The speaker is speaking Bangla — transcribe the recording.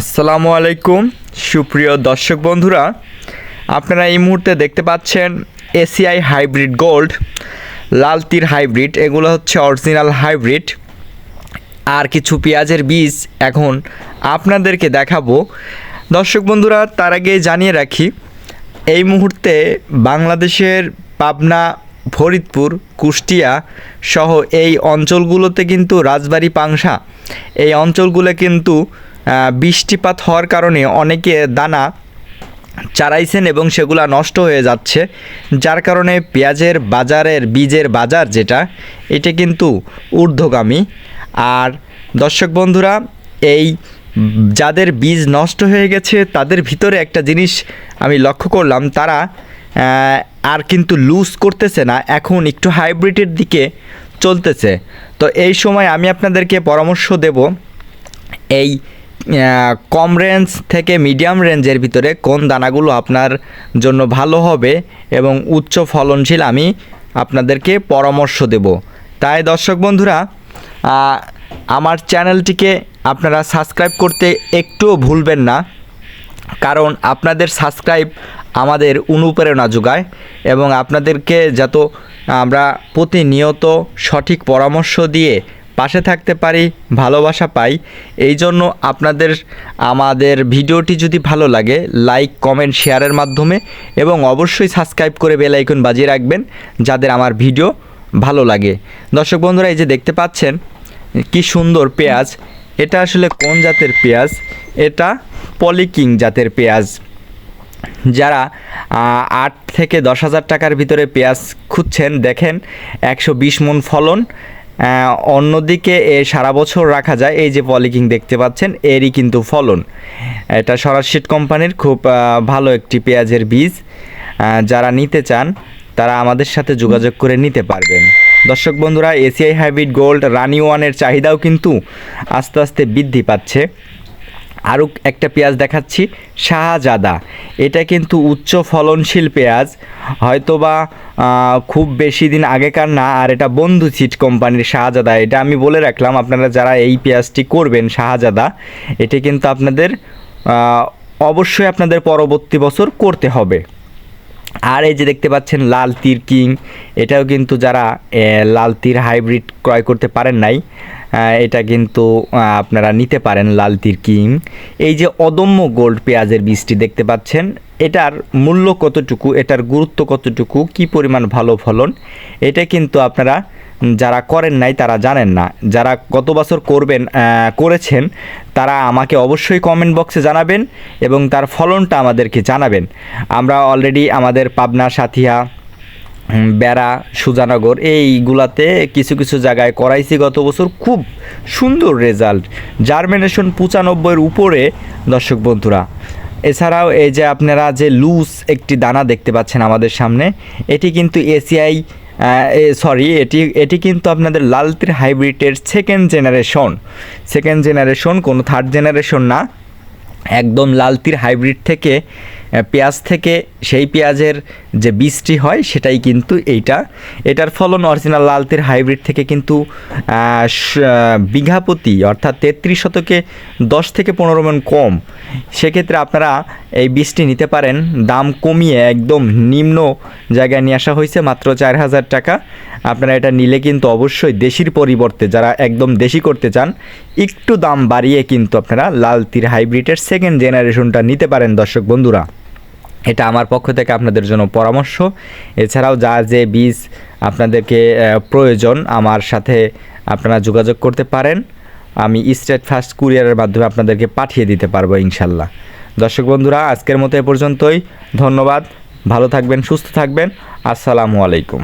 আসসালামু আলাইকুম, সুপ্রিয় দর্শক বন্ধুরা। আপনারা এই মুহূর্তে দেখতে পাচ্ছেন এসিআই হাইব্রিড গোল্ড লাল তীর হাইব্রিড, এগুলো হচ্ছে অরিজিনাল হাইব্রিড। আর কিছু পেঁয়াজের বীজ এখন আপনাদেরকে দেখাবো। দর্শক বন্ধুরা, তার আগে জানিয়ে রাখি, এই মুহূর্তে বাংলাদেশের পাবনা, ফরিদপুর, কুষ্টিয়া সহ এই অঞ্চলগুলোতে কিন্তু রাজবাড়ি পাংশা। এই অঞ্চলগুলো কিন্তু বৃষ্টিপাত হওয়ার কারণে অনেকে দানা চারাইছেন এবং সেগুলা নষ্ট হয়ে যাচ্ছে, যার কারণে পেঁয়াজের বাজারের, বীজের বাজার যেটা, এটা কিন্তু ঊর্ধ্বগামী। আর দর্শক বন্ধুরা, এই যাদের বীজ নষ্ট হয়ে গেছে, তাদের ভিতরে একটা জিনিস আমি লক্ষ্য করলাম, তারা আর কিন্তু লুজ করতেছে না, এখন একটু হাইব্রিডের দিকে চলতেছে। তো এই সময় আমি আপনাদেরকে পরামর্শ দেব, এই কম রেঞ্জ থেকে মিডিয়াম রেঞ্জের ভিতরে কোন দানাগুলো আপনার জন্য ভালো হবে এবং উচ্চ ফলনশীল আমি আপনাদেরকে পরামর্শ দেব। তাই দর্শক বন্ধুরা আমার চ্যানেলটিকে আপনারা সাবস্ক্রাইব করতে একটুও ভুলবেন না, কারণ আপনাদের সাবস্ক্রাইব আমাদের অনুপ্রেরণা যোগায় এবং আপনাদেরকে যত আমরা প্রতিনিয়ত সঠিক পরামর্শ দিয়ে পাশে থাকতে পারি, ভালোবাসা পাই। এই জন্য আপনাদের, আমাদের ভিডিওটি যদি ভালো লাগে লাইক কমেন্ট শেয়ারের মাধ্যমে এবং অবশ্যই সাবস্ক্রাইব করে বেল আইকন বাজিয়ে রাখবেন যাদের আমার ভিডিও ভালো লাগে। দর্শক বন্ধুরা, এই যে দেখতে পাচ্ছেন, কি সুন্দর পেঁয়াজ। এটা আসলে কোন জাতের পেঁয়াজ? এটা পলিকিং জাতের পেঁয়াজ। যারা আট থেকে দশ হাজার টাকার ভিতরে পেঁয়াজ খুঁজছেন, দেখেন, একশো বিশ মন ফলন অন্যদিকে, এ, সারা বছর রাখা যায় এই যে পলিকিং দেখতে পাচ্ছেন, এরই কিন্তু ফলন। এটা সরাসিট কোম্পানির খুব ভালো একটি পেঁয়াজের বীজ। যারা নিতে চান, তারা আমাদের সাথে যোগাযোগ করে নিতে পারবেন। দর্শক বন্ধুরা, এসিআই হাইব্রিড গোল্ড রানি ওয়ানের চাহিদাও কিন্তু আস্তে আস্তে বৃদ্ধি পাচ্ছে। আরও একটা পেঁয়াজ দেখাচ্ছি, শাহজাদা। এটা কিন্তু উচ্চ ফলনশীল পেঁয়াজ, হয়তোবা খুব বেশি দিন আগেকার না, আর এটা বন্ধু সিট কোম্পানির শাহজাদা। এটা আমি বলে রাখলাম, আপনারা যারা এই পেঁয়াজটি করবেন, শাহজাদা, এটি কিন্তু আপনাদের অবশ্যই আপনাদের পরবর্তী বছর করতে হবে। আর এই যে দেখতে পাচ্ছেন, লাল তীর কিং, এটাও কিন্তু যারা লাল তীর হাইব্রিড ক্রয় করতে পারেন নাই এটা কিন্তু আপনারা নিতে পারেন লাল তীর কিং। এই যে অদম্য গোল্ড পেঁয়াজের বীজটি দেখতে পাচ্ছেন, এটার মূল্য কতটুকু, এটার গুরুত্ব কতটুকু, কি পরিমাণ ভালো ফলন, এটা কিন্তু আপনারা যারা করেন নাই তারা জানেন না। যারা গত বছর করবেন করেছেন, তারা আমাকে অবশ্যই কমেন্ট বক্সে জানাবেন এবং তার ফলনটা আমাদেরকে জানাবেন। আমরা অলরেডি আমাদের পাবনা সাথিয়া বেড়া, সুজানগর, এইগুলাতে কিছু কিছু জায়গায় করাইছি গত বছর। খুব সুন্দর রেজাল্ট। জার্মিনেশন পঁচানব্বইয়ের উপরে, দর্শক বন্ধুরা। এছাড়াও এই যে আপনারা যে লুজ একটি দানা দেখতে পাচ্ছেন আমাদের সামনে, এটি কিন্তু এসিআই সরি, এটি এটি কিন্তু আপনাদের লালতির হাইব্রিডের সেকেন্ড জেনারেশন সেকেন্ড জেনারেশন কোনো থার্ড জেনারেশন না। একদম লালতির হাইব্রিড থেকে পেঁয়াজ থেকে সেই পেঁয়াজের যে বীজটি হয় সেটাই কিন্তু এইটা। এটার ফলন অরিজিনাল লালতির হাইব্রিড থেকে কিন্তু আহ, স- আহ, বিঘা প্রতি অর্থাৎ তেত্রিশ শতকে দশ থেকে পনেরো মন কম। সেক্ষেত্রে আপনারা এই বীজটি নিতে পারেন। দাম কমিয়ে একদম নিম্ন জায়গায় নিয়ে আসা হয়েছে মাত্র চার হাজার টাকা। আপনারা এটা নিলে কিন্তু অবশ্যই দেশির পরিবর্তে যারা একদম দেশি করতে চান একটু দাম বাড়িয়ে কিন্তু আপনারা লাল তীর হাইব্রিডের সেকেন্ড জেনারেশনটা নিতে পারেন দর্শক বন্ধুরা। এটা আমার পক্ষ থেকে আপনাদের জন্য পরামর্শ। এছাড়াও যা যে বীজ আপনাদেরকে প্রয়োজন, আমার সাথে আপনারা যোগাযোগ করতে পারেন। আমি স্টেট ফার্স্ট কুরিয়ারের মাধ্যমে আপনাদেরকে পাঠিয়ে দিতে পারব ইনশাল্লাহ। দর্শক বন্ধুরা, আজকের মতো এ পর্যন্তই। ধন্যবাদ। ভালো থাকবেন, সুস্থ থাকবেন। আসসালামু আলাইকুম।